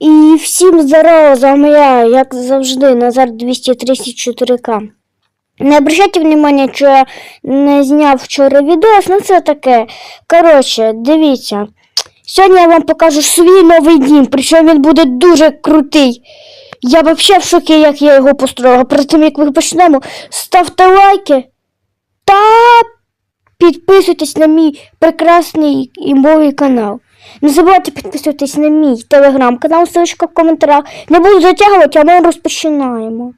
І всім здорово, з вами я, як завжди, Назар 234К. Не обращайте внимання, що я не зняв вчора відос, ну це таке. Коротше, дивіться. Сьогодні я вам покажу свій новий дім, причому він буде дуже крутий. Я взагалі в шокі, як я його построїла. Перед тим, як ми почнемо, ставте лайки та підписуйтесь на мій прекрасний імбовий канал. Не забувайте підписуватись на мій телеграм-канал, ссылочка в коментарях. Не буду затягувати, а ми розпочинаємо.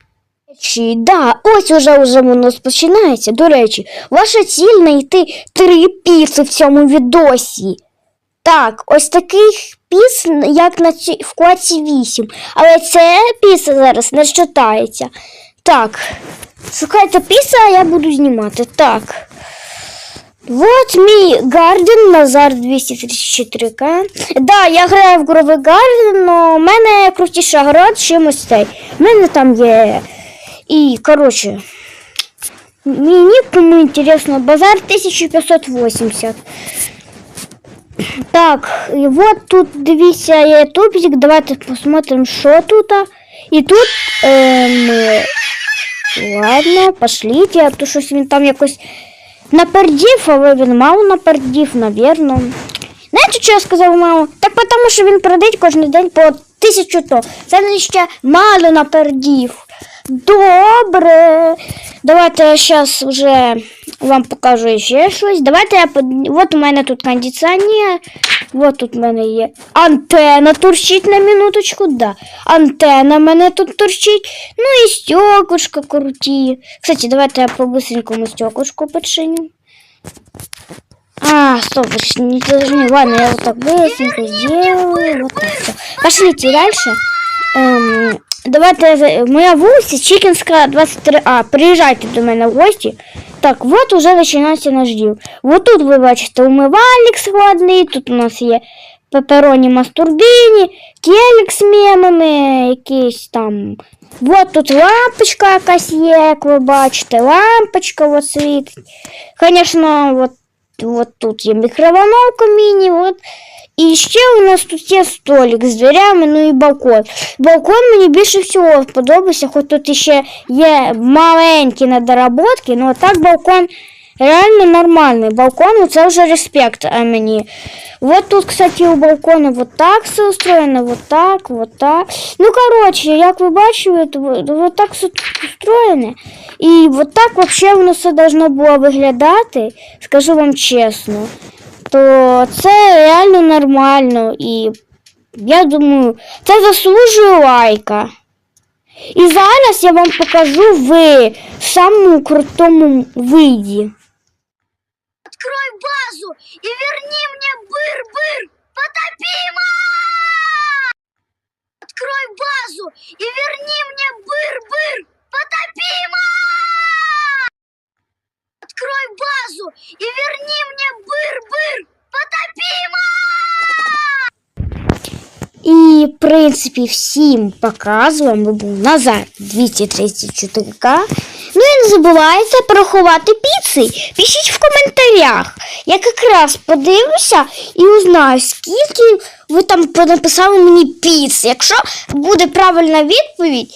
Чи, да, ось уже уже воно розпочинається. До речі, ваша ціль знайти три піци в цьому відосі. Так, ось таких піс, як на ці, вкладці 8. Але це піса зараз не читається. Так, шукайте піса, а я буду знімати. Так. Вот мій Гарден Назар 234К. Да, я граю в Гровий Гарден, але в мене крутіша гра, чим ось цей. В мене там є. І, коротше, мій нік, кому інтересно, базар 1580. Так, і от тут дивіться, є тупик, давайте посмотрим, що тут. І тут ем, ладно, пошліть, а то щось він там якось напердів, але він мало напердів, навірно. Знаєте, що я сказав маму? Так тому, що він продить кожен день по тисячу то. Це він ще мало напердів. Добре. Давайте я зараз вже вам покажу ще щось. Давайте я под... От у мене тут кондиціонер. От тут у мене є антенна торчить на минуточку, да. Антенна в мене тут торчить. Ну і стеклышко круті. Кстати, давайте я по-быстренькому стеклышко подшиню. А, стоп, вы ж не должны. Ладно, я вот так быстренько сделаю. Вот так все. Пошлите дальше. Ем, давайте за- моя вулиця Чикінська 23А. Приїжджайте до мене в гості. Так, вот уже починається наш діл. Вот тут ви бачите умивальник складний, тут у нас є пепероні мастурбіні, телек з мемами, якісь там. Вот тут лампочка якась є, як ви бачите, лампочка от світить. Звісно, от, от тут є мікроволновка міні, от. І ще у нас тут є столик з дверями, ну і балкон. Балкон мені більше всього подобається, хоч тут ще є маленькі недоработки, ну а так балкон реально нормальний. Балкон це вже респект а мені. Вот тут, кстати, у балкона вот так все устроено, вот так, вот так. Ну, короче, як ви бачили, вот, так все тут устроєне. І вот так вообще воно все должно було виглядати, скажу вам чесно то це реально нормально і я думаю, це заслужує лайка. І зараз я вам покажу в самому крутому виді. Открой базу и верни мне быр-быр! Потопима! Открой базу и верни мне быр-быр! Потопима! Открой базу и верни мне быр-быр! Потопима! І, в принципі, всім показуємо був Назар 234К. Ну і не забувайте порахувати піци. Пишіть в коментарях. Я якраз подивлюся і узнаю, скільки ви там написали мені піц. Якщо буде правильна відповідь,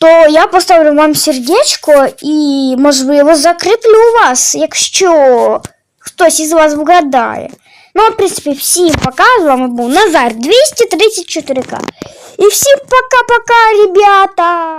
то я поставлю вам сердечко і, можливо, закріплю вас, якщо хтось із вас вгадає. Ну, в принципі, всім пока. З вами був Назар 234К. І всім пока-пока, ребята.